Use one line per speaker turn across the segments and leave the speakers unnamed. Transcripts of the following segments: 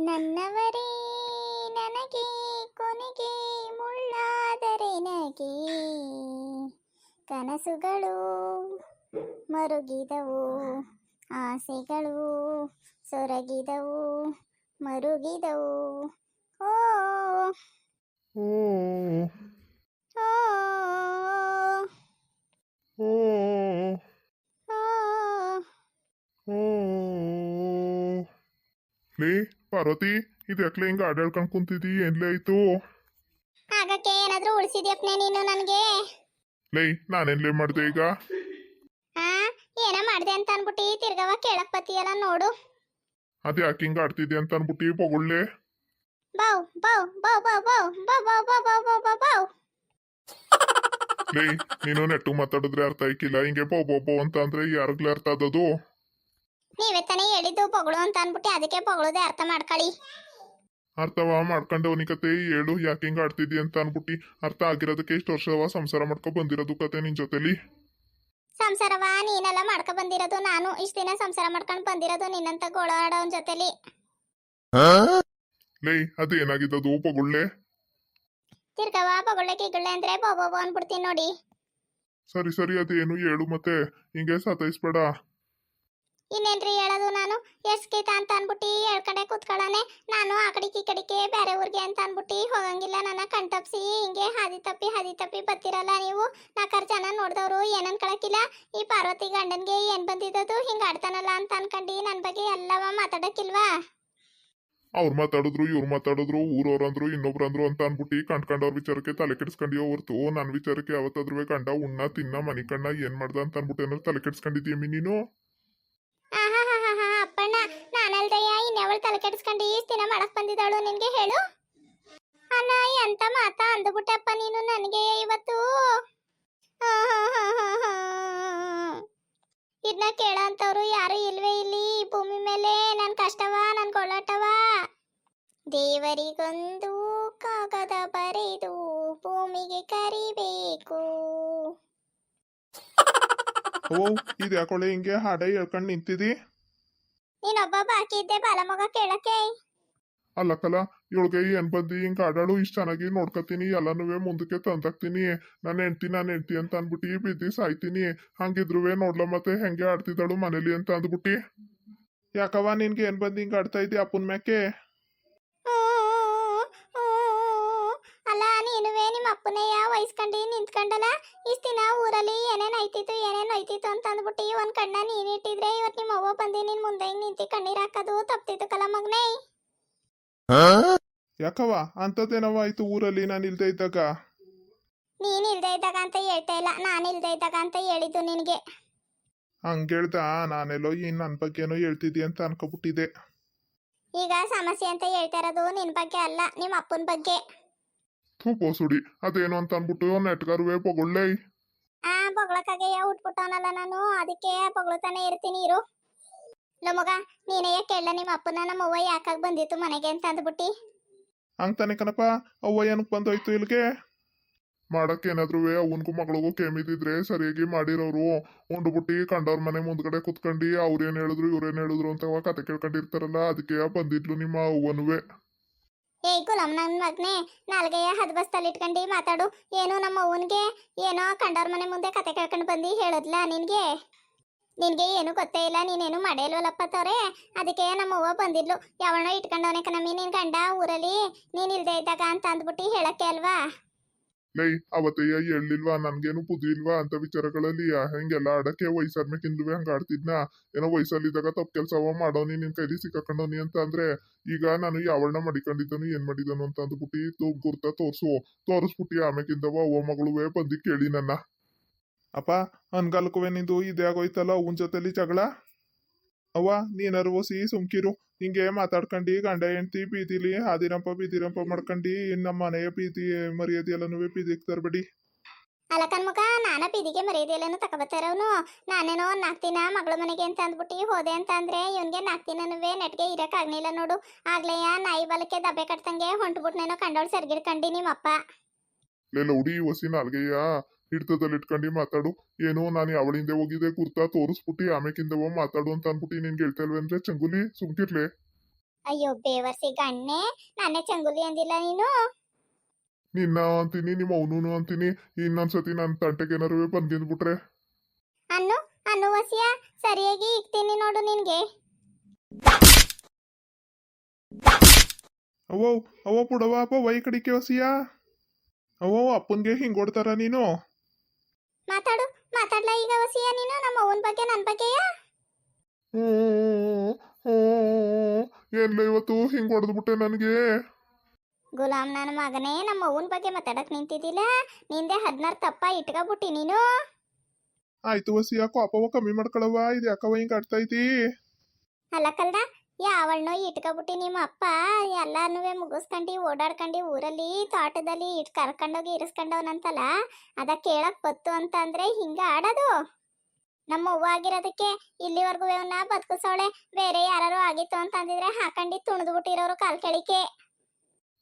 ನನ್ನವರೇ ನನಗೆ ಕೊನೆಗೆ ಮುಳ್ಳಾದರೆ ನಗೆ. ಕನಸುಗಳು ಮರುಗಿದವು ಆಸೆಗಳು ಸೊರಗಿದವು ಮರುಗಿದವು. ಓ
ಓ.
ಓ
ಓ
ಓ
ಓ ಲೇ ಪಾರ್ವತಿ ಇದು ಯಾಕ್ಲೆ ಹಿಂಗ ಆಡಾಡ್ಕೊಂಡ್ ಕುಂತಿದಿ ಏನ್ಲೇ ಆಯ್ತು
ಆಗಕ್ಕೆ ಏನಾದ್ರೂ ಉಳಿಸಿದ್ಯಪ್ನೆ ನೀನು ನನಗೆ
ಲೇ ನಾನೇನ್ಲೇ ಮಾಡ್ದೆ ಈಗ
ಆ ಏನ ಮಾಡ್ದೆ ಅಂತ ಅನ್ಬಿಟ್ಟಿ ತಿರ್ಗವ ಕೇಳಕ್ ಬತ್ತೀಯಲ್ಲ ನೋಡು
ಅದೇ ಯಾಕೆ ಹಿಂಗ ಆಡ್ತಿದ್ದೆ ಅಂತ ಅನ್ಬಿಟ್ಟಿ ಪೊಗಳ್ಳೆ
ಬೌ ಬೌ ಬೌ ಬೌ ಬೌ ಬೌ ಬೌ ಬೌ ಬೌ ಬೌ ಬೌ ಬೌ
ಲೇ ನೀನು ನೆಟ್ಟು ಮಾತಾಡಿದ್ರೆ ಅರ್ಥ ಆಯ್ಕಿಲ್ಲ ಹಿಂಗೆ ಬೋ ಬೋ ಬೋ ಅಂತ ಅಂದ್ರೆ ಯಾರಿಗ್ಲೇ ಅರ್ಥ ಆದದು
ನೀವೇ ತಾನೇ ಹೇಳಿದ್ದು ಪೊಗಳು ಅಂತ ಅನ್ಬಿಟ್ಟು ಅದಕ್ಕೆ ಪೊಗಳೋದೆ ಅರ್ಥ ಮಾಡ್ಕೊಳ್ಳಿ.
ಅರ್ಥವ ಮಾಡ್ಕೊಂಡವನಿ ಕತೆ ಹೇಳು ಯಾಕೆ ಹಿಂಗ ಆಡ್ತಿದ್ದಿ ಅಂತ ಅನ್ಬಿಟ್ಟು ಅರ್ಥ ಆಗಿರೋದಕ್ಕೆ ಇಷ್ಟು ವರ್ಷವ ಸಂಸಾರ ಮಾಡ್ಕೊ ಬಂದಿರೋದು ಕತೆ ನಿನ್ ಜೊತೆಲಿ.
ಸಂಸಾರವ ನೀನೆಲ್ಲ ಮಾಡ್ಕೊ ಬಂದಿರೋದು ನಾನು. ಇಷ್ಟ ದಿನ ಸಂಸಾರ ಮಾಡ್ಕೊಂಡು ಬಂದಿರೋದು ನಿನ್ನಂತ ಗೋಳಾಡೋನ್ ಜೊತೆಲಿ.
ಲೇ ಅದು ಪೊಗಳ್ಳೆ
ತಿರ್ಗವ ಪೊಗಳ್ಳೆ ಕಿಗುಳ್ಳೆ ಅಂದ್ರೆ ಬೋ ಬೋ ಬೋ ಅನ್ಬಿಡ್ತೀನಿ ನೋಡಿ.
ಸರಿ ಸರಿ ಅದೇನು ಹೇಳು ಮತ್ತೆ. ಹಿಂಗೆ ಸತಾಯಿಸ್ಬೇಡ.
ಇನ್ನೇನ್ರಿ ಹೇಳೋದು ನಾನು? ಎಸ್ಕೈತ ಅಂತ ಅನ್ಬಿಟ್ಟು ಹೇಳ್ಕಡೆ ಕೂತ್ಕೊಳ್ಳೋಣ ನಾನು ಆ ಕಡೆಗೆ ಈ ಕಡೆಗೆ, ಬೇರೆ ಊರಿಗೆ ಅಂತ ಅನ್ಬಿಟ್ಟು ಹೋಗಂಗಿಲ್ಲ. ನನ್ನ ಕಣ್ತಪ್ಸಿ ಹಿಂಗೆ ಹಾದಿ ತಪ್ಪಿ ಹಾದಿ ತಪ್ಪಿ ಬತ್ತಿರಲ್ಲ ನೀವು? ನಾಲ್ಕಾರು ಜನ ನೋಡ್ದವ್ರು ಏನನ್ ಅನ್ಕೊಳಕಿಲ್ಲ? ಈ ಪಾರ್ವತಿ ಗಂಡನ್ಗೆ ಏನ್ ಬಂದಿದ್ದದು? ಹಿಂಗ ಆಡ್ತಾನಲ್ಲ ಅಂತ ಅನ್ಕಂಡು ನನ್ ಬಗ್ಗೆ ಎಲ್ಲವ ಮಾತಾಡಕ್ಕಿಲ್ವಾ?
ಅವ್ರು ಮಾತಾಡಿದ್ರು, ಇವ್ರು ಮಾತಾಡಿದ್ರು, ಊರವ್ರಂದ್ರು, ಇನ್ನೊಬ್ರಂದ್ರು ಅಂತ ಅನ್ಬಿಟ್ಟು ಕಂಡ್ಕೊಂಡವ್ರ ವಿಚಾರಕ್ಕೆ ತಲೆ ಕೆಡಿಸ್ಕೊಂಡಿಯೋ ಹೊರ್ತು ನನ್ನ ವಿಚಾರಕ್ಕೆ ಯಾವತ್ತಾದ್ರೂ ಕಂಡ ಉಣ್ಣ, ತಿನ್ನ, ಮನಿ ಕಣ್ಣ ಏನ್ ಮಾಡ್ದ ಅಂತ ಅನ್ಬಿಟ್ಟು ಏನಾದ್ರು ತಲೆ ಕೆಡಿಸ್ಕೊಂಡಿದ್ದೀಯಮ್ಮಿ ನೀನು?
ತಲೆ ಈ ದಿನ ಮಾಡಕ್ ಬಂದಿದ್ದಾಳು, ನಿನ್ಗೆ ಹೇಳು? ಅನಾಯಿ ಅಂತ ಮಾತಾ ಅಂದ್ಬಿಟ್ಟಪ್ಪ ನೀನು ನನಗೆ ಇವತ್ತು. ಇದನ್ನ ಇದ್ನ ಕೇಳೋಂಥವ್ರು ಯಾರು ಇಲ್ವೇ ಇಲ್ಲಿ? ಭೂಮಿ ಮೇಲೆ ನನ್ ಕಷ್ಟವ, ನನ್ ಕೊಳ್ಳಟವ ದೇವರಿಗೊಂದು ಕಾಗದ ಬರೆದು ಭೂಮಿಗೆ ಕರಿಬೇಕು.
ಓ ಇದು ಯಾಕೊಳ್ಳೆ ಹಿಂಗೆ ಹಾಡ ಹೇಳ್ಕೊಂಡು ನಿಂತಿದಿ?
ನೀನೊಬ್ಬ ಬಾಕಿ ಇದ್ದೆ ಬಾಲಮಗ ಕೇಳಕ್ಕೆ?
ಅಲ್ಲ ಕಲ, ಇವಳಿಗೆ ಏನ್ ಬಂದಿ, ಹಿಂಗ ಆಡಾಡು, ಇಷ್ಟ ಚೆನ್ನಾಗಿ ನೋಡ್ಕೊತೀನಿ ಎಲ್ಲನೂ ಮುಂದಕ್ಕೆ ತಂದಾಕ್ತೀನಿ. ನನ್ನ ಹೆಂಡ್ತಿ ನನ್ನ ಹೆಂಡ್ತಿ ಅಂತ ಅನ್ಬಿಟ್ಟು ಬಿದ್ದಿ ಸಾಯ್ತೀನಿ. ಹಂಗಿದ್ರುವೆ ನೋಡ್ಲ ಮತ್ತೆ ಹೆಂಗೆ ಆಡ್ತಿದ್ದಾಳು ಮನೇಲಿ ಅಂತ ಅಂದ್ಬಿಟ್ಟಿ. ಯಾಕವ್ವ, ನಿನ್ಗೆ ಏನ್ ಬಂದಿ ಹಿಂಗ ಆಡ್ತಾ ಇದ್ದಿ ಅಪ್ಪನ ಮ್ಯಾಕೆ
ಅಪ್ಪನಯ್ಯ ವಹಿಸ್ಕೊಂಡು ನಿಂತ್ಕೊಂಡಲ್ಲ? ಇಷ್ಟ ದಿನ ಊರಲ್ಲಿ ಏನೇನು ಐತಿತ್ತು ಏನೇನು ಐತಿತ್ತು ಅಂತ ಅಂದ್ಬಿಟ್ಟು ಒಂದ್ ಕಣ್ಣ ನೀನ್ ಇಟ್ಟಿದ್ರೆ ಇವತ್ ನಿಮ್ಮ ಅವ್ವ ಬಂದು ನಿನ್ ಮುಂದೆ ಹಿಂಗ್ ನಿಂತಿ ಕಣ್ಣೀರ್ ಹಾಕೋದು ತಪ್ತಿತ್ತು ಕಲ ಮಗ್ನೇ
ಯಾಕವ್ವ? ಅಂಥದ್ದೇನವ ಆಯ್ತು ಊರಲ್ಲಿ ನಾನು ಇಲ್ದೇ ಇದ್ದಾಗ?
ನೀನ್ ಇಲ್ದೇ ಇದ್ದಾಗ ಅಂತ ಹೇಳ್ತಾ ಇಲ್ಲ ನಾನು ಇಲ್ದೇ ಇದ್ದಾಗ ಅಂತ ಹೇಳಿದ್ದು ನಿನಗೆ.
ಹಂಗೇಳ್ದ ನಾನೆಲ್ಲೋ ಇನ್ ನನ್ನ ಬಗ್ಗೆನೋ ಹೇಳ್ತಿದ್ದಿ ಅಂತ ಅನ್ಕೊಬಿಟ್ಟಿದ್ದೆ.
ಈಗ ಸಮಸ್ಯೆ ಅಂತ ಹೇಳ್ತಾ ಇರೋದು ನಿನ್ ಬಗ್ಗೆ ಅಲ್ಲ ನಿಮ್ಮ ಅಪ್ಪನ ಬಗ್ಗೆ.
ಥೂ ಅದೇನು ಅಂತ ಅನ್ಬಿಟ್ಟು ನೆಟ್ಗಾರುವೆ ಪೊಗೊಳ್ಳೆ.
ಆ ಬೊಗಳಕ್ಕಾಗೆ ಉಟ್ಬಿಟ್ಟವನಲ್ಲ ನಾನು ಅದಕ್ಕೆ ಬೊಗಳ್ತಾನೆ ಇರ್ತೀನಿ ಇರು. ಲೋ ಮಗ ನೀನೇ ಕೇಳ ನಿಮ್ಮ ಅಪ್ಪನ ನಮ್ಮ ಅವ್ವ ಯಾಕಾಗ ಬಂದಿತ್ತು ಮನೆಗೆ ಅಂತ ಅಂದ್ಬಿಟ್ಟಿ.
ಹಂಗ್ ತಾನೆ ಕಣಪ್ಪ ಅವ್ವ ಏನಕ್ಕೆ ಬಂದೋಯ್ತು ಇಲ್ಲಿಗೆ? ಮಾಡಕ್ಕೆ ಏನಾದ್ರೂ ಅವನ್ಗೂ ಮಗಳಿಗೂ ಕೆಮ್ಮಿದಿದ್ರೆ ಸರಿಯಾಗಿ ಮಾಡಿರೋರು. ಉಂಡ್ಬಿಟ್ಟು ಕಂಡವ್ರ ಮನೆ ಮುಂದ್ಗಡೆ ಕುತ್ಕೊಂಡು ಅವ್ರೇನ್ ಹೇಳಿದ್ರು ಇವ್ರೇನ್ ಹೇಳಿದ್ರು ಅಂತ ಕತೆ ಕೇಳ್ಕೊಂಡಿರ್ತಾರಲ್ಲ ಅದಕ್ಕೆ ಬಂದಿದ್ಲು ನಿಮ್ಮ ಅವ್ವನುವೆ.
ಏ, ಗುಲಾಮ್ ನನ್ನ ಮಗನೇ ನಾಲ್ಗೆಯ ಹದ್ ಬಸ್ತಲ್ಲಿ ಇಟ್ಕೊಂಡು ಮಾತಾಡು. ಏನು ನಮ್ಮ ಅವನಿಗೆ ಏನೋ ಕಂಡವ್ರ ಮನೆ ಮುಂದೆ ಕತೆ ಕೇಳ್ಕೊಂಡು ಬಂದು ಹೇಳೋದ್ಲ ನಿನಗೆ? ನಿನಗೆ ಏನು ಗೊತ್ತೇ ಇಲ್ಲ, ನೀನೇನು ಮಾಡೇಲ್ವಲ್ಲಪ್ಪ ತವ್ರೆ ಅದಕ್ಕೆ ನಮ್ಮ ಅವ್ವ ಬಂದಿದ್ಲು. ಯಾವನೋ ಇಟ್ಕೊಂಡವನೆ ಕಣಮ್ಮಿ, ನಿನ್ ಗಂಡ ಊರಲ್ಲಿ ನೀನ್ ಇಲ್ಲದೆ ಇದ್ದಾಗ ಅಂತ ಅಂದ್ಬಿಟ್ಟು ಹೇಳಕ್ಕೆ ಅಲ್ವಾ?
ಲೈ ಅವತ್ತಯ್ಯ ಹೇಳಿಲ್ವಾ? ನನ್ಗೇನು ಇಲ್ವಾ ಅಂತ ವಿಚಾರಗಳಲ್ಲಿ ಹೆಂಗೆಲ್ಲ ಆಡಕ್ಕೆ ವಯಸ್ಸಾದ್ಮೇಕಿಂದ್ಲುವೆ ಹಂಗ ಆಡ್ತಿದ್ನ? ಏನೋ ವಯಸ್ಸಲ್ಲಿದ್ದಾಗ ತಪ್ಪು ಕೆಲಸವ ಮಾಡೋನಿ ನಿನ್ ಕೈಲಿ ಸಿಕ್ಕಾಕೊಂಡೋನಿ ಅಂತ ಅಂದ್ರೆ, ಈಗ ನಾನು ಯಾವಣ್ಣ ಮಡಿಕೊಂಡಿದ್ದನು, ಏನ್ ಮಾಡಿದನು ಅಂತ ಅಂದ್ಬಿಟ್ಟು ಗುರ್ತ ತೋರ್ಸು. ತೋರಿಸ್ಬಿಟ್ಟಿ ಆಮೇಕಿಂದವ ಅವ್ವ ಮಗಳುವೆ ಬಂದಿ ಕೇಳಿ ನನ್ನ. ಅಪ್ಪ ಅನ್ಗಾಲ್ಕುವೆ ನಿಂದು ಇದೇ ಆಗೋಯ್ತಲ್ಲ, ಅವನ ಜೊತೆಲಿ ಜಗಳ? ಅವ್ವ ನೀನರ್ವೋಸಿ ಸುಮ್ಕಿರು. ಹಿಂಗೆ ಮಾತಾಡ್ಕೊಂಡು ಗಂಡ ಹೆಂಡ್ತಿ ಬೀದಿಲಿ ಹಾದಿರಂಪ ಬೀದಿರಂಪ ಮಾಡ್ಕಂಡು ನಮ್ಮ ಮನೆಯ ಬೀದಿ ಮರ್ಯಾದೆ ಎಲ್ಲನೂ ಬೀದಿಗೆ ತರಬೇಡಿ.
ಅಲ್ಲ ಕಣ್ಮಗ ನಾನ ಬೀದಿಗೆ ಮರ್ಯಾದೆಲ್ಲನು ತಗೊಬತ್ತಾರವನು ನಾನೇನೋ ನಾಲ್ಕು ದಿನ ಮಗಳ ಮನೆಗೆ ಅಂತ ಅಂದ್ಬಿಟ್ಟು ಹೋದೆ ಅಂತ ಅಂದ್ರೆ ಇವನ್ಗೆ ನಾಲ್ಕು ನೆಟ್ಗೆ ಇರಕ್ ಆಗ್ಲಿಲ್ಲ ನೋಡು. ಆಗ್ಲೇಯ ನಾಯಿ ಬಲಕ್ಕೆ ದಬ್ಬೆ ಕಟ್ತಂಗೆ ಹೊಂಟ್ಬಿಟ್ನೇನೋ ಕಂಡೋಳು ಸರ್ಗಿಡ್ಕಂಡಿ ನಿಮ್ಮಪ್ಪ.
ಲೇ ಲೌಡಿ ಒಸಿ ನಾಲ್ಗೆಯ ಹಿಡ್ತದಲ್ಲಿ ಇಟ್ಕೊಂಡು ಮಾತಾಡು. ಏನೋ ನಾನು ಅವಳಿಂದೆ ಹೋಗಿದ್ದೆ ಕುರ್ತಾ ತೋರಿಸ್ಬಿಟ್ಟು ಆಮೇಕಿಂದವ ಮಾತಾಡು ಅಂತ ಅನ್ಬಿಟ್ಟು ನಿನ್ಗೆ ಹೇಳ್ತಾ ಅಂದ್ರೆ ಚಂಗುಲಿ? ಸುಮ್ಕಿರ್ಲೆ.
ಅಯ್ಯೋ ಬೇವರ್ಸಿ ಗಣ್ಣೆ ನಾನೇ ಚಂಗುಲಿ ಅಂದಿಲ್ಲ ನೀನು?
ನಿನ್ನ ಅಂತೀನಿ ನಿಮ್ಮ ಅವನು ಅಂತೀನಿ. ಇನ್ನೊಂದ್ಸತಿ ನನ್ನ ತಂಟೆಗೆ ಏನಾರು ಬಂದಿಂದ್ಬಿಟ್ರೆ
ಅನ್ನು ಅನ್ನು ವಸಿಯ ಸರಿಯಾಗಿ ಇಕ್ತೀನಿ ನೋಡು ನಿನ್ಗೆ.
ಅವೋ ಅವ್ವ ಪುಡವ ಅಪ್ಪ ವೈ ಕಡಿಕೆ ವಸಿಯ? ಅವೋ ಅಪ್ಪನ್ಗೆ ಹಿಂಗ್ ಕೊಡ್ತಾರ ನೀನು?
ಮಾತಾಡು ಮಾತಾಡ್ಲ ಈಗ ವಸಿಯ ನೀನು? ನಮ್ಮ ಅವನ ಬಗ್ಗೆ ನನ್ನ ಬಗ್ಗೆಯ?
ಎಲ್ಲ ಇವತ್ತು ಹಿಂಗ್ ಹೊಡೆದ್ಬಿಟ್ಟೆ ನನಗೆ?
ಗುಲಾಮ್ ನನ್ನ ಮಗನೇ ನಮ್ಮ ಅವನ ಬಗ್ಗೆ ಮಾತಾಡಕ್ ನಿಂತಿದ್ದಿಲ್ಲ ನಿಂದೆ ಹದಿನಾರು ತಪ್ಪ ಇಟ್ಕೊಬಿಟ್ಟಿ ನೀನು?
ಆಯ್ತು ವಸಿಯ ಕೋಪವ ಕಮ್ಮಿ ಮಾಡ್ಕೊಳವ ಇದು ಯಾಕವ ಹಿಂಗ್ ಆಡ್ತಾ ಐತಿ
ಅಲ್ಲ ಕಲ್ದ ಯಾವಳ್ನೋ ಇಟ್ಕೊಬಿಟ್ಟಿ ನಿಮ್ಮ ಅಪ್ಪ ಎಲ್ಲಾನು ಮುಗಿಸ್ಕೊಂಡು, ಓಡಾಡ್ಕೊಂಡು, ಊರಲ್ಲಿ ತೋಟದಲ್ಲಿ ಇಟ್ ಕರ್ಕೊಂಡೋಗಿ ಇರಿಸ್ಕೊಂಡವನಂತಲ್ಲ, ಅದ ಕೇಳಕ್ ಬತ್ತು ಅಂತ ಅಂದ್ರೆ ಹಿಂಗ ಆಡೋದು. ನಮ್ಮ ಹೂವು ಆಗಿರೋದಕ್ಕೆ ಇಲ್ಲಿವರೆಗೂ ಇವನ್ನ ಬದುಕಿಸೋಳೆ, ಬೇರೆ ಯಾರು ಆಗಿತ್ತು ಅಂತ ಅಂದಿದ್ರೆ ಹಾಕೊಂಡು ತುಣಿದು ಬಿಟ್ಟಿರೋರು ಕಾಲ್ ಕೆಳಿಕೆ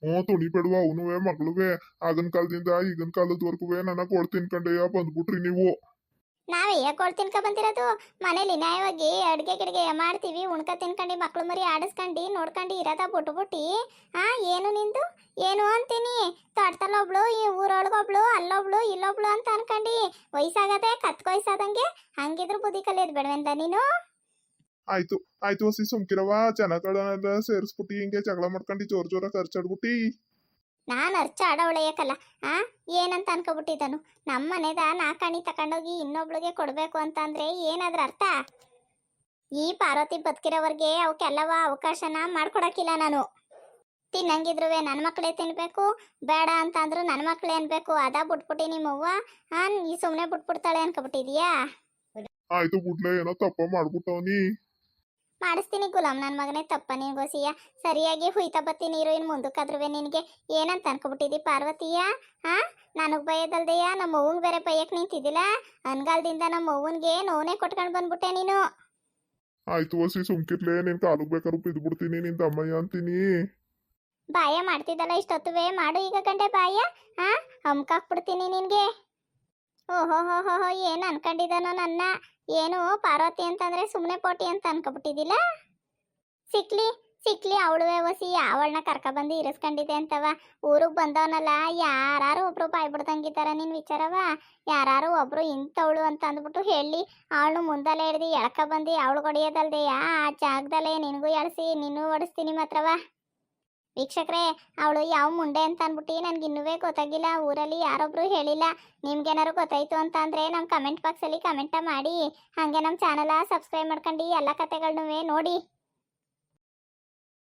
ಹ್ಞೂ ತುಣಿ ಬಿಡುವ ಅವನುವೆ, ಮಗಳುವೆ, ಆಗಿನ ಕಾಲದಿಂದ ಈಗಿನ ಕಾಲದವರೆಗೂ ನನ್ನ ಕೊಡ್ತೀನಿ ಕಂಡಯ್ಯ ಬಂದ್ಬಿಟ್ರಿ ನೀವು.
ನಾವೇ ಯಾಕೋಳ್ ತಿನ್ಕ ಬಂದಿರೋದು? ಮನೇಲಿ ನ್ಯಾಯವಾಗಿ ಅಡ್ಗೆ ಗಿಡ್ಗೆ ಮಾಡ್ತೀವಿ, ಉಣ್ಕ ತಿನ್ಕೊಂಡು, ಮಕ್ಳು ಮರಿ ಆಡಿಸ್ಕೊಂಡು, ನೋಡ್ಕೊಂಡು, ಇರೋದ ಬಿಟ್ಟು ಬಿಟ್ಟು. ಆ, ಏನು ನಿಂದು? ಏನು ಅಂತೀನಿ? ತೋಟದಲ್ಲೊಬ್ಳು, ಈ ಊರೊಳಗೊಬ್ಳು, ಅಲ್ಲೊಬ್ಳು, ಇಲ್ಲೊಬ್ಳು ಅಂತ ಅನ್ಕಂಡು. ವಯಸ್ಸಾಗದೆ ಕತ್ಕೊಯ್ಸಾದಂಗೆ ಹಂಗಿದ್ರು ಬುದ್ಧಿ ಕಲಿಯೋದು ಬೇಡವೆಂದ ನೀನು?
ಆಯ್ತು ಆಯ್ತು ವಸಿ ಸುಮ್ಕಿರವ ಜನಗಳನ್ನೆಲ್ಲ ಸೇರಿಸ್ಬಿಟ್ಟು, ಹಿಂಗೆ ಜಗಳ ಮಾಡ್ಕೊಂಡು ಜೋರ್ ಜೋರ ಖರ್ಚಾಡ್ಬಿಟ್ಟಿ.
ನಾನು ಅರ್ಚ ಆಡವಳೆಯಕಲ್ಲ ಆ? ಏನಂತ ಅನ್ಕೊಬಿಟ್ಟಿದ್ದನು ನಮ್ಮ ಮನೆದ ನಾಕಾಣಿ ತಕೊಂಡೋಗಿ ಇನ್ನೊಬ್ಳಿಗೆ ಕೊಡಬೇಕು ಅಂತಂದ್ರೆ ಏನಾದ್ರ ಅರ್ಥ? ಈ ಪಾರ್ವತಿ ಬದುಕಿರೋವರೆಗೆ ಅವಕ್ಕೆಲ್ಲವ ಅವಕಾಶನ ಮಾಡ್ಕೊಡಕ್ಕಿಲ್ಲ ನಾನು. ತಿನ್ನಂಗಿದ್ರುವೆ ನನ್ನ ಮಕ್ಕಳೇ ತಿನ್ಬೇಕು, ಬೇಡ ಅಂತ ಅಂದ್ರು ನನ್ನ ಮಕ್ಕಳೇ ಅನ್ಬೇಕು, ಅದ ಬಿಟ್ಬಿಟ್ಟಿ ನಿಮ್ಮವ್ವ ಆ ಈ ಸುಮ್ಮನೆ ಬಿಟ್ಬಿಡ್ತಾಳೆ ಅನ್ಕೊಬಿಟ್ಟಿದ್ಯಾ?
ಆಯ್ತು ಬಿಡ್ಲೆ, ಏನೋ ತಪ್ಪ ಮಾಡ್ಬಿಟ್ಟವನಿ.
ಮಾಡಿಸ್ತೀನಿ ಗುಲಾಮ್ ನನ್ನ ಮಗನೇ ತಪ್ಪ ನಿನ್ಗೋಸಿಯ ಸರಿಯಾಗಿ ಹುಯ್ತಾ ಬತ್ತಿ ನೀರು ಇನ್ನು ಮುಂದಕ್ಕಾದ್ರುವೆ ನಿನಗೆ. ಏನಂತ ಅನ್ಕೊಬಿಟ್ಟಿದ್ದಿ ಪಾರ್ವತಿಯ? ಹಾ? ನನಗೆ ಭಯದಲ್ದೆಯ? ನಮ್ಮ ಅವ್ವಂಗೆ ಬೇರೆ ಬೈಯಕ್ಕೆ ನಿಂತಿದ್ದಿಲ್ಲ? ಅನ್ಗಾಲದಿಂದ ನಮ್ಮ ಅವ್ವನ್ಗೆ ನೋನೇ ಕೊಟ್ಕೊಂಡು ಬಂದ್ಬಿಟ್ಟೆ ನೀನು.
ಆಯ್ತು ವಸಿ ಸುಮ್ಕಿರ್ಲೆ. ನಿನ್ ಕಾಲು ಬೇಕಾದ್ರು ಬಿದ್ಬಿಡ್ತೀನಿ ನಿನ್ ತಮ್ಮಯ್ಯ ಅಂತೀನಿ.
ಬಾಯ ಮಾಡ್ತಿದ್ದಲ್ಲ ಇಷ್ಟೊತ್ತುವೆ. ಮಾಡು ಈಗ ಗಂಟೆ ಬಾಯ. ಹಾ? ಹಮ್ಕಾಕ್ಬಿಡ್ತೀನಿ ನಿನಗೆ. ಓಹೋ, ಹೋ ಹೋ ಹೋ, ಏನು ಅನ್ಕೊಂಡಿದ್ದಾನೋ ನನ್ನ? ಏನು, ಪಾರ್ವತಿ ಅಂತಂದ್ರೆ ಸುಮ್ಮನೆ ಪೋಟಿ ಅಂತ ಅನ್ಕೊಬಿಟ್ಟಿದ್ದಿಲ್ಲ ಸಿಕ್ಲಿ ಸಿಕ್ಲಿ, ಅವಳು ವ್ಯವಸಿ, ಅವಳನ್ನ ಕರ್ಕೊಬಂದು ಇರಿಸ್ಕೊಂಡಿದೆ ಅಂತವ. ಊರಿಗೆ ಬಂದವನಲ್ಲ ಯಾರು ಒಬ್ರು ಬಾಯ್ಬಿಡ್ದಂಗಿದ್ದಾರ ನಿನ್ನ ನಿನ್ ವಿಚಾರವ? ಯಾರು ಒಬ್ರು ಇಂಥವಳು ಅಂತ ಅಂದ್ಬಿಟ್ಟು ಹೇಳಿ ಅವಳು ಮುಂದಲ್ಲೇ ಹಿಡ್ದು ಎಳ್ಕ ಬಂದು ಅವಳು ಹೊಡೆಯೋದಲ್ದೆಯಾ? ಆ ಜಾಗದಲ್ಲೇ ನಿನಗೂ ಎಳ್ಸಿ, ನಿನ್ನೂ ಹೊಡಿಸ್ತೀನಿ ಮಾತ್ರವ. ವೀಕ್ಷಕರೇ, ಅವಳು ಯಾವ ಮುಂಡೆ ಅಂತ ಅಂದ್ಬಿಟ್ಟು ನನಗೆ ಇನ್ನೂ ಗೊತ್ತಾಗಿಲ್ಲ. ಊರಲ್ಲಿ ಯಾರೊಬ್ರು ಹೇಳಿಲ್ಲ. ನಿಮ್ಗೇನಾರು ಗೊತ್ತಾಯ್ತು ಅಂತ ಅಂದರೆ ನಮ್ಮ ಕಮೆಂಟ್ ಬಾಕ್ಸಲ್ಲಿ ಕಮೆಂಟ ಮಾಡಿ. ಹಾಗೆ ನಮ್ಮ ಚಾನಲ ಸಬ್ಸ್ಕ್ರೈಬ್ ಮಾಡ್ಕೊಂಡು. ಎಲ್ಲ ಕತೆಗಳನ್ನೂ ನೋಡಿ.